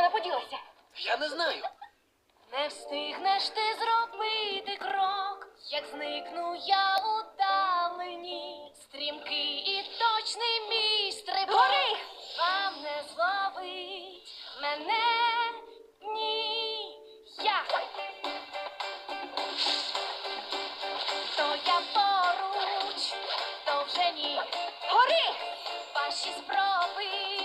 Не поділася. Я не знаю. Не встигнеш ти зробити крок, як зникну я у далині. Стрімкий і точний мій стрибок Гори! вам не зловить мене ні. Я. То я поруч, то вже ні. Гори! Ваші спроби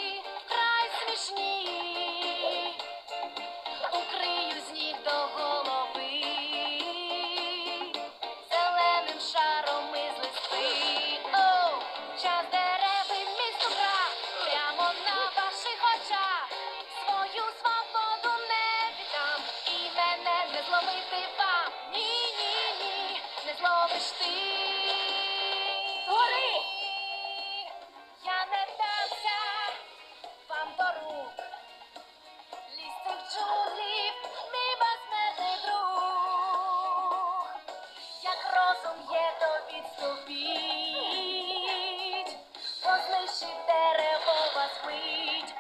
зловити вам. Ні, ні, ні, не зловиш ти. Гори! Я не дамся вам до рук. Лізьте в джунглі, мій безмежний друг. Як розум є, то відступіть, бо знищить дерево вас мить.